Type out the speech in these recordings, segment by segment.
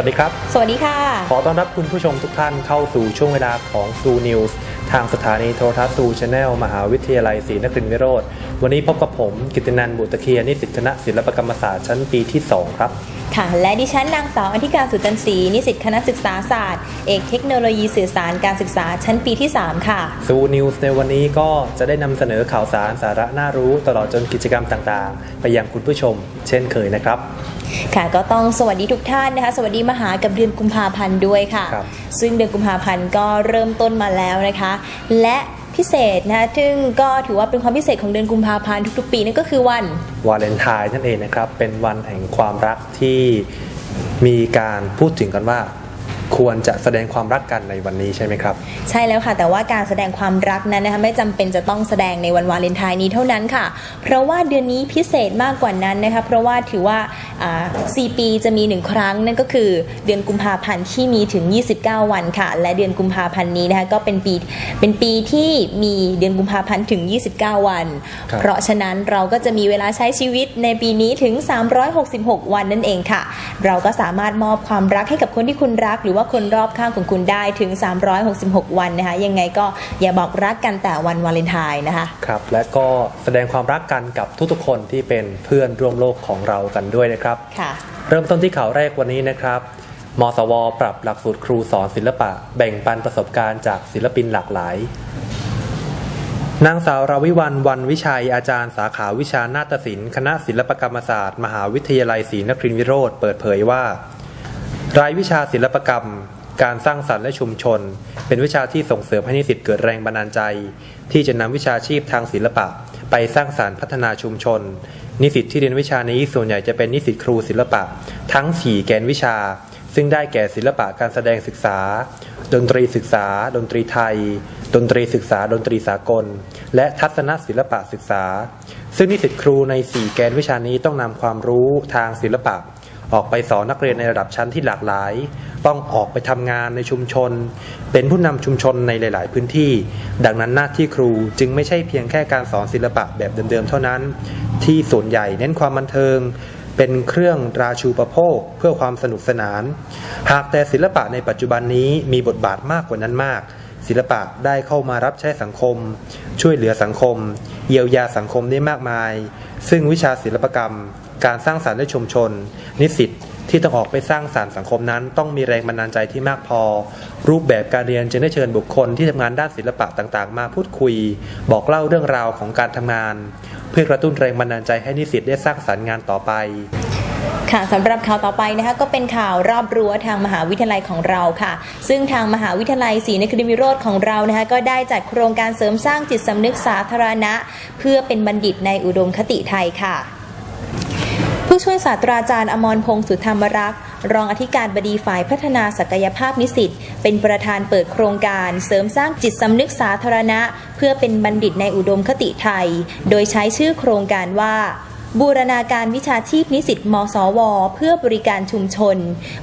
วัสดีครับ สวัสดีค่ะ ขอต้อนรับคุณผู้ชมทุกท่านเข้าสู่ช่วงเวลาของซูนิวส์ทางสถานีโทรทัศน์ซูชาแนลมหาวิทยาลัยศรีนครินทรวิโรธวันนี้พบกับผม กิตตินันท์บุตรเคียรนิสิตคณะศิลปกรรมศาสตร์ชั้นปีที่ 2 ครับ ค่ะ และดิฉันนางสาวอธิการสุจันทร์ศรีนิสิตคณะศึกษาศาสตร์ เอกเทคโนโลยีสื่อสารการศึกษาชั้นปีที่ 3 ค่ะซูนิวส์ในวันนี้ก็จะได้นำเสนอข่าวสารสาระน่ารู้ตลอดจนกิจกรรมต่างๆ ไปยังคุณผู้ชม เช่นเคยนะครับ ค่ะก็ต้องสวัสดีทุกท่านนะคะ สวัสดีมหากับเดือนกุมภาพันธ์ด้วยค่ะ ครับ ซึ่งเดือนกุมภาพันธ์ก็เริ่มต้นมาแล้วนะคะ และพิเศษนะคะซึ่งก็ถือว่าเป็นความพิเศษของเดือนกุมภาพันธ์ทุกๆ ปีนั่นก็คือวัน วาเลนไทน์นั่นเองนะครับ เป็นวันแห่งความรักที่มีการพูดถึงกันว่า ควรจะแสดงความรักกันในวันนี้ใช่ไหมครับ ใช่แล้วค่ะ แต่ว่าการแสดงความรักนั้นนะคะไม่จำเป็นจะต้องแสดงในวันวาเลนไทน์นี้เท่านั้นค่ะ เพราะว่าเดือนนี้พิเศษมากกว่านั้นนะคะเพราะว่าถือว่าอ่า4ปีจะมีหนึ่งครั้งนั่นก็คือเดือนกุมภาพันธ์ที่มีถึง 29 วันค่ะ และเดือนกุมภาพันธ์นี้นะคะก็เป็นปีเป็นปีที่มีเดือนกุมภาพันธ์ถึง 29 วันครับเพราะฉะนั้นเราก็จะมีเวลาใช้ชีวิตในปีนี้ถึง 366 วันนั่นเองค่ะ เราก็สามารถมอบความรักให้กับคนที่คุณรักหรือว่าคนรอบข้างของคุณได้ถึง 366 วันนะคะ ยังไงก็อย่าบอกรักกันแต่วันวาเลนไทน์นะคะ ครับ และก็แสดงความรักกันกับทุกๆคนที่เป็นเพื่อนร่วมโลกของเรากันด้วยนะครับ ค่ะ เริ่มต้นที่ข่าวแรกวันนี้นะครับมสว ปรับหลักสูตรครูสอนศิลปะ แบ่งปันประสบการณ์จากศิลปินหลากหลาย นางสาวราวิวันวันวิชัยอาจารย์สาขาวิชานาฏศิลป์คณะศิลปกรรมศาสตร์ มหาวิทยาลัยศรีนครินทรวิโรธเปิดเผยว่า รายวิชาศิลปกรรม การสร้างสรรค์และชุมชน เป็นวิชาที่ส่งเสริมให้นิสิตเกิดแรงบันดาลใจ ที่จะนำวิชาชีพทางศิลปะ ไปสร้างสรรค์พัฒนาชุมชน นิสิตที่เรียนวิชานี้ส่วนใหญ่จะเป็นนิสิตครูศิลปะ ทั้ง 4 แกนวิชา ซึ่งได้แก่ศิลปะการแสดงศึกษา ดนตรีศึกษา ดนตรีไทย ดนตรีศึกษา ดนตรีสากล และทัศนศิลปะศึกษา ซึ่งนิสิตครูใน 4 แกนวิชานี้ต้องนำความรู้ทางศิลปะ ออกไปสอนนักเรียนในระดับชั้นที่หลากหลาย ต้องออกไปทำงานในชุมชน เป็นผู้นำชุมชนในหลาย ๆ พื้นที่ ดังนั้นหน้าที่ครูจึงไม่ใช่เพียงแค่การสอนศิลปะแบบเดิม ๆ เท่านั้น ที่ส่วนใหญ่เน้นความบันเทิงเป็นเครื่องราชูประโภคเพื่อความสนุกสนาน หากแต่ศิลปะในปัจจุบันนี้มีบทบาทมากกว่านั้นมาก ศิลปะได้เข้ามารับใช้สังคม ช่วยเหลือสังคม เยียวยาสังคมได้มากมาย ซึ่งวิชาศิลปกรรม การสร้างสรรค์และชุมชน นิสิตที่ต้องออกไปสร้างสรรค์สังคมนั้น ต้องมีแรงบันดาลใจที่มากพอ รูปแบบการเรียนจึงได้เชิญบุคคลที่ทำงานด้านศิลปะต่างๆ มาพูดคุย บอกเล่าเรื่องราวของการทำงาน เพื่อกระตุ้นแรงบันดาลใจให้นิสิตได้สร้างสรรค์งานต่อไปค่ะสำหรับข่าวต่อไปนะคะก็เป็นข่าวรอบรั้วทางมหาวิทยาลัยของเราค่ะ ซึ่งทางมหาวิทยาลัยศรีนครินทรวิโรธของเรานะคะก็ได้จัดโครงการเสริมสร้างจิตสำนึกสาธารณะ เพื่อเป็นบัณฑิตในอุดมคติไทยค่ะ ผู้ช่วยศาสตราจารย์อมรพงศ์สุธรรมรักษ์รองอธิการบดีฝ่ายพัฒนาศักยภาพนิสิตเป็นประธานเปิดโครงการ เสริมสร้างจิตสำนึกสาธารณะ เพื่อเป็นบัณฑิตในอุดมคติไทย โดยใช้ชื่อโครงการว่า บูรณาการวิชาชีพนิสิตมสว เพื่อบริการชุมชน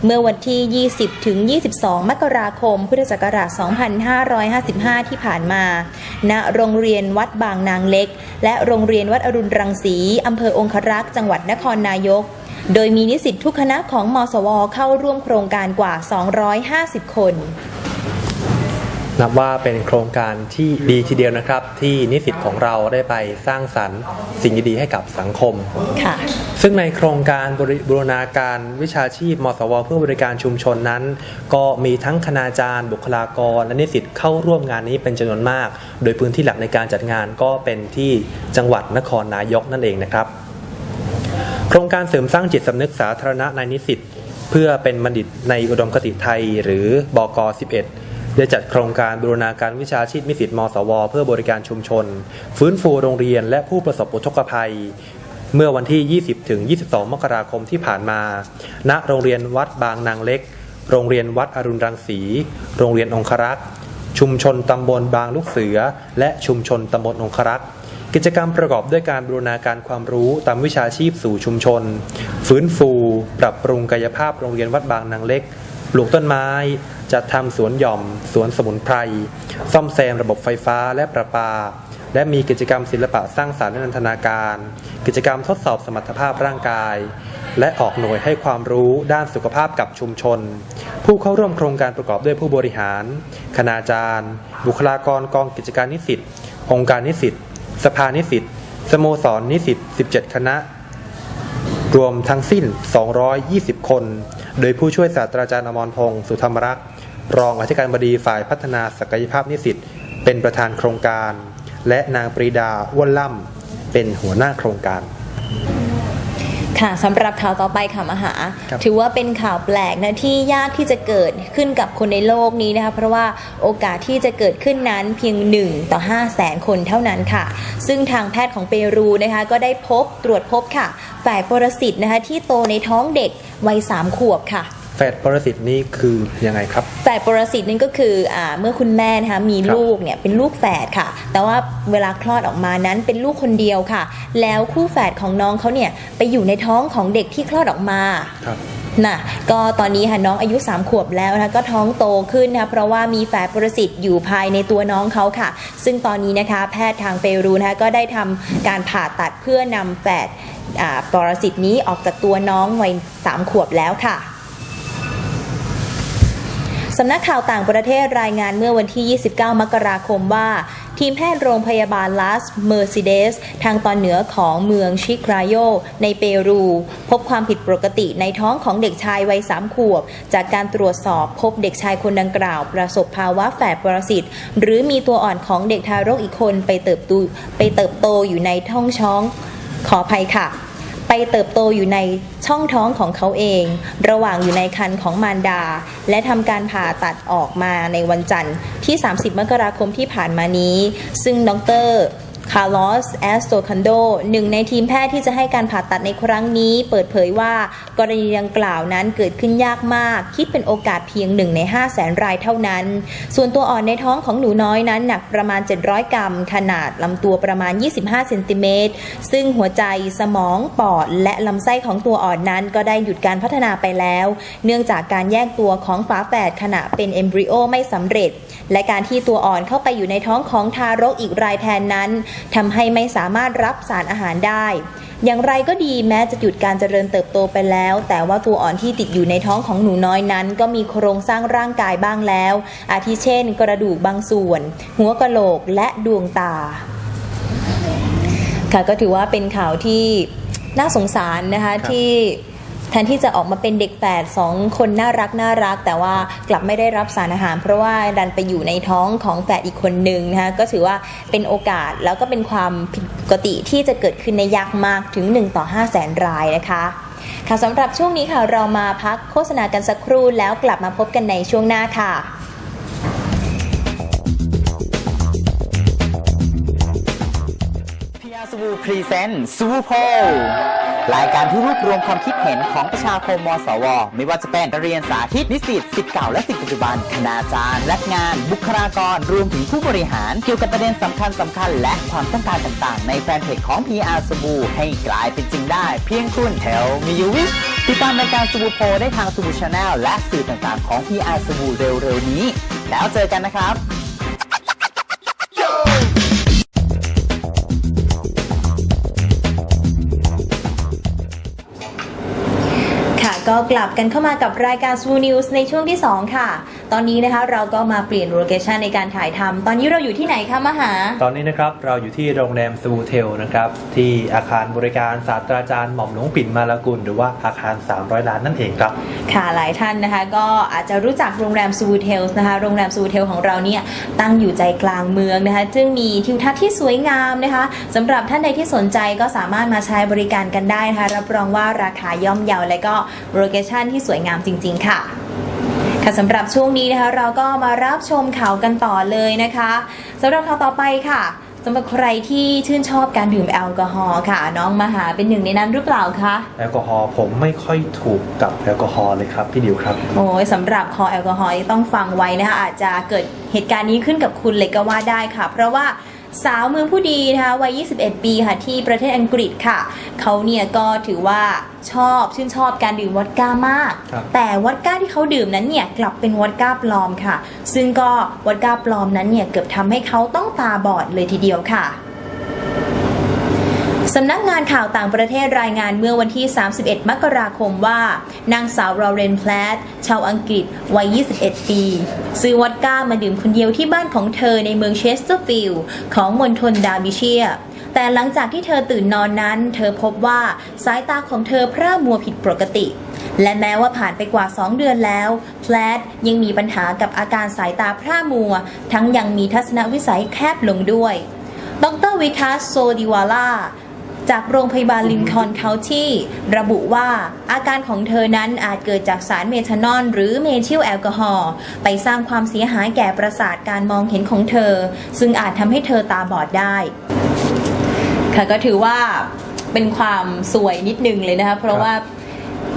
เมื่อวันที่ 20 ถึง 22 มกราคม พุทธศักราช 2555 ที่ผ่านมา ณ โรงเรียนวัดบางนางเล็ก และโรงเรียนวัดอรุณรังสี อำเภอองครักษ์ จังหวัดนครนายก โดยมีนิสิตทุกคณะของมสว เข้าร่วมโครงการกว่า 250 คน นับว่าเป็นโครงการที่ดีทีเดียวนะครับ ที่นิสิตของเราได้ไปสร้างสรรค์สิ่งดีๆให้กับสังคม ค่ะ ซึ่งในโครงการบริบูรณาการวิชาชีพมสว เพื่อบริการชุมชนนั้น ก็มีทั้งคณาจารย์ บุคลากร และนิสิตเข้าร่วมงานนี้เป็นจำนวนมาก โดยพื้นที่หลักในการจัดงานก็เป็นที่จังหวัดนครนายกนั่นเองนะครับ โครงการเสริมสร้างจิตสำนึกสาธารณะในนิสิตเพื่อเป็นบัณฑิตในอุดมคติไทยหรือบก11 ได้จัดโครงการบูรณาการวิชาชีพนิสิตมสว เพื่อบริการชุมชน ฟื้นฟูโรงเรียนและผู้ประสบอุทกภัย เมื่อวันที่ 20 ถึง 22 มกราคมที่ผ่านมา ณ โรงเรียนวัดบางนางเล็ก โรงเรียนวัดอรุณรังสี โรงเรียนองครักษ์ ชุมชนตำบลบางลูกเสือ และชุมชนตำบลองครักษ์กิจกรรมประกอบด้วยการบูรณาการความรู้ตามวิชาชีพสู่ชุมชน ฟื้นฟู ปรับปรุงกายภาพโรงเรียนวัดบางนางเล็ก ปลูกต้นไม้ จัดทำสวนหย่อม สวนสมุนไพร ซ่อมแซมระบบไฟฟ้าและประปา และมีกิจกรรมศิลปะสร้างสรรค์และนันทนาการ กิจกรรมทดสอบสมรรถภาพร่างกาย และออกหน่วยให้ความรู้ด้านสุขภาพกับชุมชน ผู้เข้าร่วมโครงการประกอบด้วยผู้บริหาร คณาจารย์ บุคลากรกองกิจการนิสิต องค์การนิสิต สภานิสิต สโมสรนิสิต 17 คณะรวมทั้งสิ้น 220 คน โดยผู้ช่วยศาสตราจารย์อมรพงศ์ สุธรรมรักษ์ รองอธิการบดีฝ่ายพัฒนาศักยภาพนิสิตเป็นประธานโครงการ และนางปรีดาอ้วนล่ำเป็นหัวหน้าโครงการค่ะสำหรับข่าวต่อไปค่ะมหาครับถือว่าเป็นข่าวแปลกนะที่ยากที่จะเกิดขึ้นกับคนในโลกนี้นะคะเพราะว่าโอกาสที่จะเกิดขึ้นนั้นเพียง 1 ต่อ5แสนคนเท่านั้นค่ะ ซึ่งทางแพทย์ของเปรูนะคะก็ได้พบตรวจพบค่ะ ฝ่ายปรสิตนะคะที่โตในท้องเด็กวัย3ขวบค่ะ แฟดปรสิตนี่คือยังไงครับ แฝดปรสิตนั่นก็คืออาเมื่อคุณแม่นะคะมีครับลูกเนี่ยเป็นลูกแฝดค่ะ แต่ว่าเวลาคลอดออกมานั้นเป็นลูกคนเดียวค่ะ แล้วคู่แฝดของน้องเขาเนี่ยไปอยู่ในท้องของเด็กที่คลอดออกมาครับน่ะก็ตอนนี้ค่ะน้องอายุ 3 ขวบแล้วนะคะก็ท้องโตขึ้นนะคะเพราะว่ามีแฝดปรสิตอยู่ภายในตัวน้องเขาค่ะ ซึ่งตอนนี้นะคะแพทย์ทางเปรูนะคะก็ได้ทำการผ่าตัดเพื่อนำแฝดอ่าปรสิตนี้ออกจากตัวน้องวัย3ขวบแล้วค่ะ สำนักข่าวต่างประเทศรายงานเมื่อวันที่ 29 มกราคมว่า ทีมแพทย์โรงพยาบาลลาสเมอร์ซิเดส ทางตอนเหนือของเมืองชิคราโย ในเปรู พบความผิดปกติในท้องของเด็กชายวัยสามขวบ จากการตรวจสอบพบเด็กชายคนดังกล่าว ประสบภาวะแฝดปรสิตหรือมีตัวอ่อนของเด็กทารกอีกคนไปเติบโตไปเติบโตอยู่ในท้องช้องขออภัยค่ะ ไปเติบโตอยู่ในช่องท้องของเขาเอง ระหว่างอยู่ในครรภ์ของมารดา และทำการผ่าตัดออกมาในวันจันทร์ที่ 30 มกราคมที่ผ่านมานี้ ซึ่งดร คาร์ลอสแอสโตคันโดหนึ่งในทีมแพทย์ที่จะให้การผ่าตัดในครั้งนี้ เปิดเผยว่ากรณีดังกล่าวนั้นเกิดขึ้นยากมาก คิดเป็นโอกาสเพียงหนึ่งใน 5 0 0แสนรายเท่านั้น ส่วนตัวอ่อนในท้องของหนูน้อยนั้นหนักประมาณ 700 กรัม ขนาดลำตัวประมาณ 25 เซนติเมตร ซึ่งหัวใจสมอง ปอด และลำไส้ของตัวอ่อนนั้นก็ได้หยุดการพัฒนาไปแล้ว เนื่องจากการแยกตัวของฝาแฝดขณะเป็นเอมบริโอไม่สำเร็จ และการที่ตัวอ่อนเข้าไปอยู่ในท้องของทารกอีกรายแทนนั้นทำให้ไม่สามารถรับสารอาหารได้ อย่างไรก็ดีแม้จะหยุดการเจริญเติบโตไปแล้ว แต่ว่าตัวอ่อนที่ติดอยู่ในท้องของหนูน้อยนั้น ก็มีโครงสร้างร่างกายบ้างแล้ว อาทิเช่น กระดูกบางส่วน หัวกะโหลกและดวงตา ค่ะก็ถือว่าเป็นข่าวที่น่าสงสารนะคะครับที่ แทนที่จะออกมาเป็นเด็กแฝดสองคนน่ารักน่ารัก แต่ว่ากลับไม่ได้รับสารอาหาร เพราะว่าดันไปอยู่ในท้องของแฝดอีกคนนึงนะคะก็ถือว่าเป็นโอกาสแล้วก็เป็นความผิดปกติที่จะเกิดขึ้นในยากมากถึง 1 ต่อ5แสนรายนะคะค่ะสำหรับช่วงนี้ค่ะเรามาพักโฆษณากันสักครู่แล้วกลับมาพบกันในช่วงหน้าค่ะ สบูพรีเซนต์ซูโพรายการที่รวบรวมความคิดเห็นของประชาคมมสว ไม่ว่าจะเป็นนักเรียนสาธิตนิสิตสิทธิ์เก่าและสิทธิปัจจุบันคณาจารย์และงาน บุคลากรรวมถึงผู้บริหาร เกี่ยวกับประเด็นสำคัญสำคัญ และความต้องการต่างๆ ในแฟนเพจของ PR สบูให้กลายเป็นจริงได้ เพียงคุณเทลมียูวิติดตามรายการสบูโพได้ทางสบูชาแนลและสื่อต่างๆของ PR สบูเร็วๆนี้ แล้วเจอกันนะครับ ก็กลับกันเข้ามากับรายการ s ูนิวส์ในช่วงที่ 2 ค่ะตอนนี้นะคะเราก็มาเปลี่ยนโลเคชันในการถ่ายทำตอนนี้เราอยู่ที่ไหนคะมหา ตอนนี้นะครับเราอยู่ที่โรงแรมสวูเทลนะครับที่อาคารบริการศาสตราจารย์หม่อมหลวงปิ่นมาลากุลหรือว่าอาคาร 300 ล้านนั่นเองครับ ค่ะหลายท่านนะคะ ก็อาจจะรู้จักโรงแรมซูเทลนะคะ โรงแรมซูเทลของเราเนี่ยตั้งอยู่ใจกลางเมืองนะคะ ซึ่งมีทิวทัศน์ที่สวยงามนะคะสำหรับท่านใดที่สนใจก็สามารถมาใช้บริการกันได้นะคะ รับรองว่าราคาย่อมเยาและก็โลเคชั่นที่สวยงามจริง ๆ ค่ะ ค่ะสำหรับช่วงนี้นะคะ เราก็มารับชมข่าวกันต่อเลยนะคะสำหรับข่าวต่อไปค่ะสำหรับใครที่ชื่นชอบการดื่มแอลกอฮอล์ค่ะ น้องมหาเป็นหนึ่งในนั้นหรือเปล่าคะแอลกอฮอล์ผมไม่ค่อยถูกกับแอลกอฮอล์เลยครับพี่ดิวครับโอ้ยสำหรับคอแอลกอฮอล์ต้องฟังไว้นะคะอาจจะเกิดเหตุการณ์นี้ขึ้นกับคุณเลยก็ว่าได้ค่ะ เพราะว่า สาวเมืองผู้ดีนะคะวัย 21 ปีค่ะที่ประเทศอังกฤษค่ะ เขาเนี่ยก็ถือว่าชอบชื่นชอบการดื่มวอดก้ามาก ครับ แต่วอดก้าที่เขาดื่มนั้นเนี่ยกลับเป็นวอดก้าปลอมค่ะ ซึ่งก็วอดก้าปลอมนั้นเนี่ยเกือบทำให้เขาต้องตาบอดเลยทีเดียวค่ะ สำนักงานข่าวต่างประเทศรายงานเมื่อวันที่ 31 มกราคมว่า นางสาวลอเรนแพลตชาวอังกฤษ วัย 21 ปี ซื้อวอดก้ามาดื่มคนเดียวที่บ้านของเธอในเมืองเชสเตอร์ฟิลด์ของมณฑลดาร์บิเชียแต่หลังจากที่เธอตื่นนอนนั้น เธอพบว่าสายตาของเธอพร่ามัวผิดปกติ และแม้ว่าผ่านไปกว่า 2 เดือนแล้วแพลตยังมีปัญหากับอาการสายตาพร่ามัว ทั้งยังมีทัศนวิสัยแคบลงด้วย ดรวิคัสโซดิวาลา จากโรงพยาบาลลินคอนเคานตี้ระบุว่าอาการของเธอนั้นอาจเกิดจากสารเมทานอลหรือเมทิลแอลกอฮอล์ไปสร้างความเสียหายแก่ประสาทการมองเห็นของเธอ ซึ่งอาจทำให้เธอตาบอดได้ ค่ะก็ถือว่าเป็นความสวยนิดนึงเลยนะคะเพราะว่า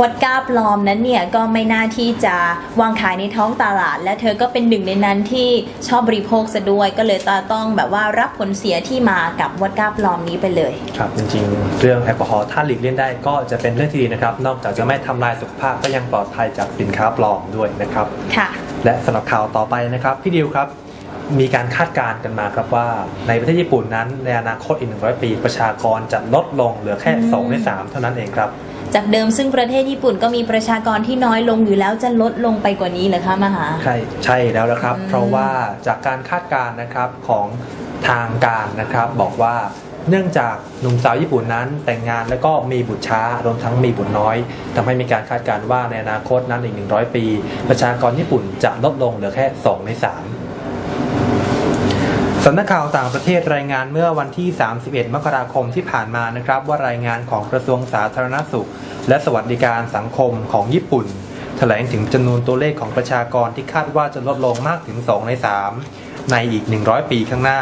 วอดก้าปลอมนั้นเนี่ยก็ไม่น่าที่จะวางขายในท้องตลาด และเธอก็เป็นหนึ่งในนั้นที่ชอบบริโภคซะด้วย ก็เลยตาต้องแบบว่ารับผลเสียที่มากับวอดก้าปลอมนี้ไปเลย ครับ จริงๆ เรื่องแอลกอฮอล์ถ้าหลีกเลี่ยงได้ก็จะเป็นเรื่องที่ดีนะครับ นอกจากจะไม่ทำลายสุขภาพก็ยังปลอดภัยจากสินค้าปลอมด้วยนะครับค่ะ และสำหรับข่าวต่อไปนะครับพี่ดิวครับมีการคาดการณ์กันมาครับว่าในประเทศญี่ปุ่นนั้นในอนาคตอีก 100 ปี ประชากรจะลดลงเหลือแค่ 2 ใน 3 เท่านั้นเองครับ จากเดิมซึ่งประเทศญี่ปุ่นก็มีประชากรที่น้อยลงอยู่แล้วจะลดลงไปกว่านี้เหรอคะมหา ใช่ใช่แล้วนะครับ เพราะว่าจากการคาดการณ์นะครับของทางการนะครับบอกว่าเนื่องจากหนุ่มสาวญี่ปุ่นนั้นแต่งงานแล้วก็มีบุตรช้ารวมทั้งมีบุตรน้อยทำให้มีการคาดการณ์ว่าในอนาคตนั้นอีก 100 ปี ประชากรญี่ปุ่นจะลดลงเหลือแค่ 2 ใน 3 สำนักข่าวต่างประเทศรายงานเมื่อวันที่ 31 มกราคมที่ผ่านมานะครับ ว่ารายงานของกระทรวงสาธารณสุข และสวัสดิการสังคมของญี่ปุ่น แถลงถึงจำนวนตัวเลขของประชากรที่คาดว่าจะลดลงมากถึง 2 ใน 3 ในอีก 100 ปีข้างหน้า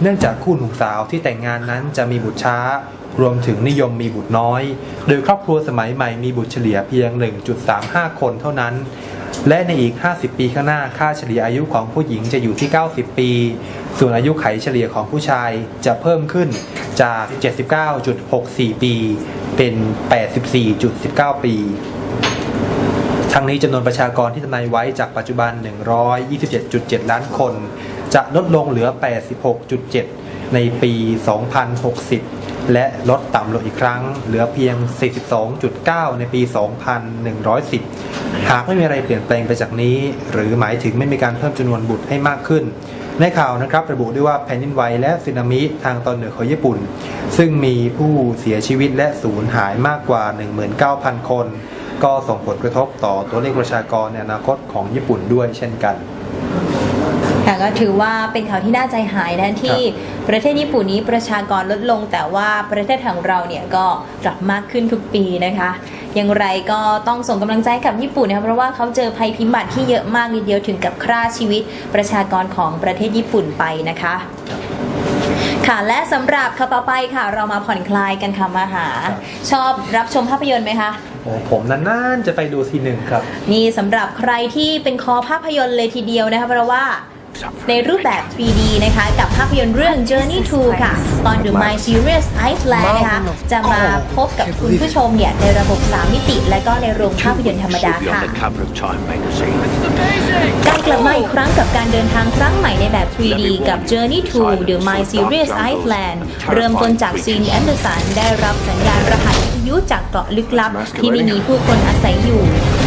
เนื่องจากคู่หนุ่มสาวที่แต่งงานนั้นจะมีบุตรช้า รวมถึงนิยมมีบุตรน้อย โดยครอบครัวสมัยใหม่มีบุตรเฉลี่ยเพียง 1.35 คนเท่านั้น และในอีก 50 ปีข้างหน้า ค่าเฉลี่ยอายุของผู้หญิงจะอยู่ที่ 90 ปี ส่วนอายุไขเฉลี่ยของผู้ชายจะเพิ่มขึ้นจาก 79.64 ปี เป็น 84.19 ปี ทั้งนี้จำนวนประชากรที่ทำนายไว้จากปัจจุบัน 127.7 ล้านคน จะลดลงเหลือ 86.7 ในปี 2060 และลดต่ำลงอีกครั้ง เหลือเพียง 42.9 ในปี 2110 หากไม่มีอะไรเปลี่ยนแปลงไปจากนี้ หรือหมายถึงไม่มีการเพิ่มจำนวนบุตรให้มากขึ้น ในข่าวนะครับระบุด้วยว่าแผ่นดินไหวและสึนามิทางตอนเหนือของญี่ปุ่น ซึ่งมีผู้เสียชีวิตและสูญหายมากกว่า 19,000 คน ก็ส่งผลกระทบต่อตัวเลขประชากรในอนาคตของญี่ปุ่นด้วยเช่นกันค่ะก็ถือว่าเป็นข่าวที่น่าใจหายนะที่ ประเทศญี่ปุ่นนี้ประชากรลดลง แต่ว่าประเทศของเราเนี่ยก็ปรับมากขึ้นทุกปีนะคะอย่างไรก็ต้องส่งกำลังใจกับญี่ปุ่นนะคะเพราะว่าเขาเจอภัยพิบัติที่เยอะมากทีเดียวถึงกับฆ่าชีวิตประชากรของประเทศญี่ปุ่นไปนะคะค่ะและสำหรับข่าวต่อไปค่ะ เรามาผ่อนคลายกันค่ะมาหาครับชอบรับชมภาพยนตร์ไหมคะโอ้ผมนานๆจะไปดูทีหนึ่งครับ นี่สำหรับใครที่เป็นคอภาพยนตร์เลยทีเดียวนะคะเพราะว่า ในรูปแบบ 3D นะคะ กับภาพยนตร์เรื่อง Journey to ค่ะ ตอน The My Serious Iceland นะคะ จะมาพบกับคุณผู้ชมเนี่ย ในระบบ 3 มิติ และก็ในโรงภาพยนตร์ธรรมดา Be ค่ะ on the cover of Time magazine. การกลับมาอีกครั้งกับการเดินทางครั้งใหม่ในแบบ 3D กับ Journey to The My Serious Iceland เริ่มต้นจากซีนแอนเดอร์สันได้รับสัญญาณรหัสวิท ยุจากเกาะลึกลับ ที่ไม่มีผู้คนอาศัยอยู่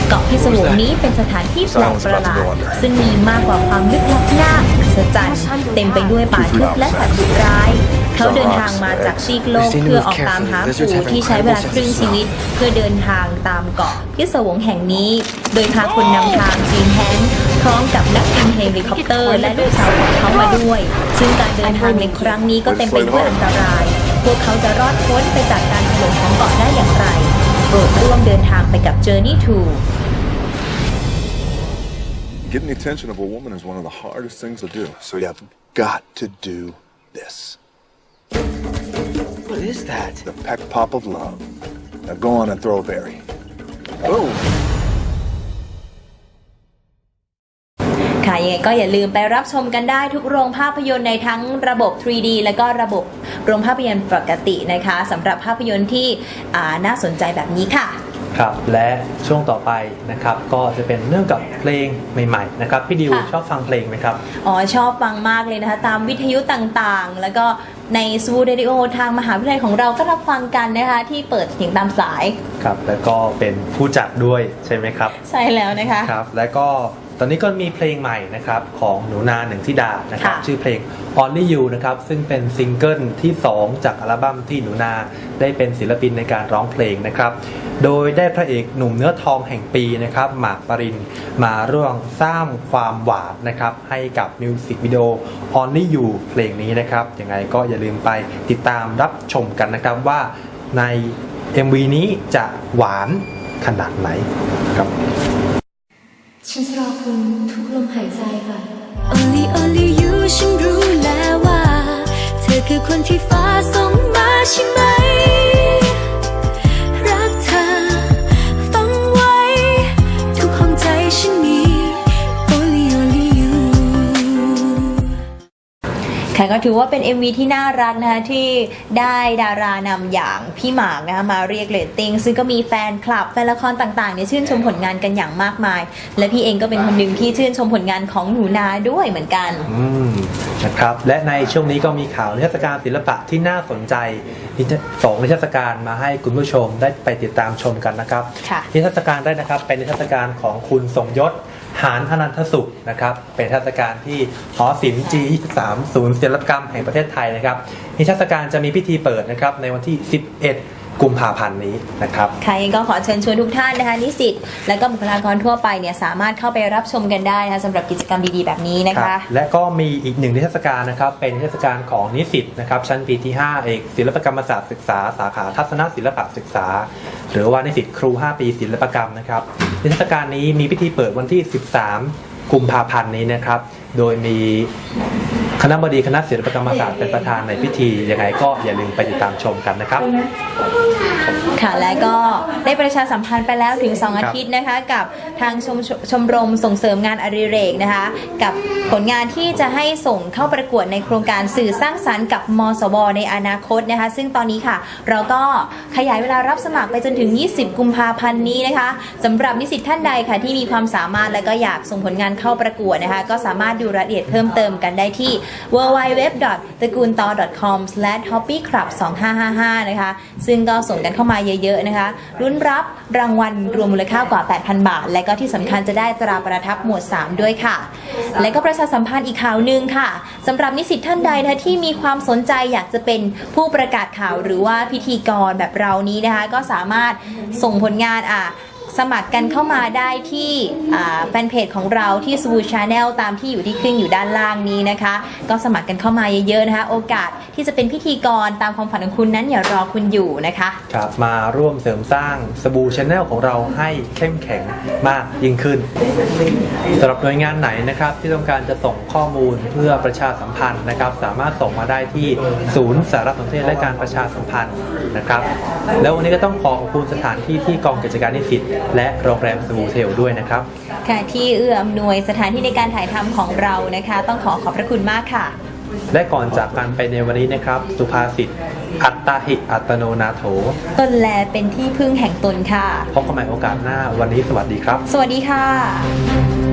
เกาะพิศวงนี้เป็นสถานที่แปลกประหลาดซึ่งมีมากกว่าความลึกลับน่าอัศจรรย์เต็มไปด้วยป่าทึบและสัตว์ดุร้ายเขาเดินทางมาจากซีกโลกเพื่อออกตามหาปู่ที่ใช้เวลาครึ่งชีวิต เพื่อเดินทางตามเกาะพิศวงแห่งนี้ โดยพาคนนำทางจีนแฮงค์พร้อมกับนักบินเฮลิคอปเตอร์และลูกสาวของเขามาด้วย ซึ่งการเดินทางในครั้งนี้ก็เต็มไปด้วยอันตราย พวกเขาจะรอดพ้นไปจากการถ ล่มของเกาะได้อย่างไร โปรดร่วมเดินทางไปกับ Journey to Getting the attention of a woman is one of the hardest things to do. So you've got to do this. What is that? The peck pop of love. Now go on and throw a berry. Boom. ค่ะยังไงก็อย่าลืมไปรับชมกันได้ทุกโรงภาพยนตร์ในทั้งระบบ 3D แล้วก็ระบบโรงภาพยนตร์ปกตินะคะสำหรับภาพยนตร์ที่อ่าน่าสนใจแบบนี้ค่ะครับและช่วงต่อไปนะครับก็จะเป็นเรื่องกับเพลงใหม่ๆนะครับพี่ดิวค่ะชอบฟังเพลงไหมครับอ๋อชอบฟังมากเลยนะคะตามวิทยุต่างๆ แล้วก็ในซูเรดิโอทางมหาวิทยาลัยของเราก็รับฟังกันนะคะที่เปิดเสียงตามสายครับแล้วก็เป็นผู้จัดด้วยใช่ไหมครับ ใช่แล้วนะคะครับ และก็ ตอนนี้ก็มีเพลงใหม่นะครับของหนูนาหนึ่งธิดานะครับค่ะ ชื่อเพลง Only You นะครับซึ่งเป็นซิงเกิลที่ 2 จากอัลบั้มที่หนูนาได้เป็นศิลปินในการร้องเพลงนะครับโดยได้พระเอกหนุ่มเนื้อทองแห่งปีนะครับหมากปรินมาร่วมสร้างความหวานนะครับให้กับมิวสิกวิดีโอ Only You เพลงนี้นะครับยังไงก็อย่าลืมไปติดตามรับชมกันนะครับว่าใน MV นี้จะหวานขนาดไหนครับ ฉันจะรอคุณทุกลมหายใจค่ะ Only only you ฉันรู้แล้วว่า เธอคือคนที่ฟ้าส่งมาใช่ไหม ค่ะก็ถือว่าเป็น MV ที่น่ารักนะคะที่ได้ดารานำอย่างพี่หมากนะคะมาเรียกเรตติ้งซึ่งก็มีแฟนคลับแฟนละครต่างๆเนี่ยชื่นชมผลงานกันอย่างมากมาย และพี่เองก็เป็นคนหนึ่งที่ชื่นชมผลงานของหนูนาด้วยเหมือนกัน อืมนะครับและในช่วงนี้ก็มีข่าวนิทรรศการศิลปะที่น่าสนใจนิทรรสองนิทรรศการมาให้คุณผู้ชมได้ไปติดตามชมกันนะครับ ค่ะ นิทรรศการได้นะครับเป็นนิทรรศการของคุณสมยศ หานอนันทสุขนะครับ เป็นเทศการที่หอศิลป์ G23 ศูนย์ศิลปกรรมแห่งประเทศไทยนะครับนิทรรศการจะมีพิธีเปิดนะครับในวันที่ 11 กุมภาพันธ์นี้นะครับ ค่ะยังก็ขอเชิญชวนทุกท่านนะคะนิสิตและก็บุคลากรทั่วไปเนี่ยสามารถเข้าไปรับชมกันได้นะคะสำหรับกิจกรรมดีๆแบบนี้นะคคะรับและก็มีอีกหนึ่งนิทรรศการนะครับ เป็นนิทรรศการของนิสิตนะครับชั้นปีที่ 5 เอกศิลปกรรมศาสตร์ศึกษา สาขาทัศนศิลปะศึกษา หรือว่านิสิตครู 5 ปีศิลปกรรมนะครับนิทรรศการนี้มีพิธีเปิดวันที่ 13 กุมภาพันธ์นี้นะครับ โดยมี คณะบดีคณะศิลปกรรมศาสตร์เป็นประธานในพิธียังไงก็อย่าลืมไปติดตามชมกันนะครับ ค่ะและก็ ได้ประชาสัมพันธ์ไปแล้วถึง 2 อาครับทิตย์นะคะ กับทางชมชมรมส่งเสริมงานอดิเรกนะคะ กับผลงานที่จะให้ส่งเข้าประกวดในโครงการสื่อสร้างสรรค์กับมสวในอนาคตนะคะ ซึ่งตอนนี้ค่ะ เราก็ขยายเวลารับสมัครไปจนถึง 20 กุมภาพันธ์นี้นะคะสำหรับนิสิตท่านใดค่ะที่มีความสามารถและก็อยากส่งผลงานเข้าประกวดนะคะ ก็สามารถดูรายละเอียดเพิ่มเติมกันได้ที่ www. ตระกูลตอ com/hobbyclub2555 นะคะซึ่งก็ส่งกันเข้ามาเยอะๆนะคะรุ่นรับรางวัลรวมมูลค่ากว่า 8,000 บาท และก็ที่สำคัญจะได้ตราประทับหมวด 3 ด้วยค่ะ และก็ประชาสัมพันธ์อีกข่าวหนึ่งค่ะสำหรับนิสิตท่านใดนะคะที่มีความสนใจอยากจะเป็นผู้ประกาศข่าวหรือว่าพิธีกรแบบเรานี้นะคะ ก็สามารถส่งผลงานอะ สมัครกันเข้ามาได้ที่แฟนเพจของเราที่ s w o o Channel ตามที่อยู่ที่ขึ้นอยู่ด้านล่างนี้นะคะ ก็สมัครกันเข้ามาเยอะๆนะคะ โอกาสที่จะเป็นพิธีกรตามความฝันของคุณนั้นอย่ารอคุณอยู่นะคะครับมาร่วมเสริมสร้างสบู่ชาแนลของเราให้เข้มแข็งมากยิ่งขึ้นสำหรับหน่วยงานไหนนะครับ ที่ต้องการจะส่งข้อมูลเพื่อประชาสัมพันธ์นะครับ สามารถส่งมาได้ที่ศูนย์สารสนเทศและการประชาสัมพันธ์นะครับ แล้ววันนี้ก็ต้องขอขอบคุณสถานที่ที่กองกิจการนิสิตและโรงแรมสบู่เทลด้วยนะครับ ค่ะที่เอื้ออำนวยสถานที่ในการถ่ายทำของเรานะคะ ต้องขอขอบพระคุณมากค่ะ และก่อนจากกันไปในวันนี้นะครับ สุภาษิตอัตตาหิอัตโนนาโถ ตนแลเป็นที่พึ่งแห่งตนค่ะ พบกันใหม่โอกาสหน้าวันนี้สวัสดีครับ สวัสดีค่ะ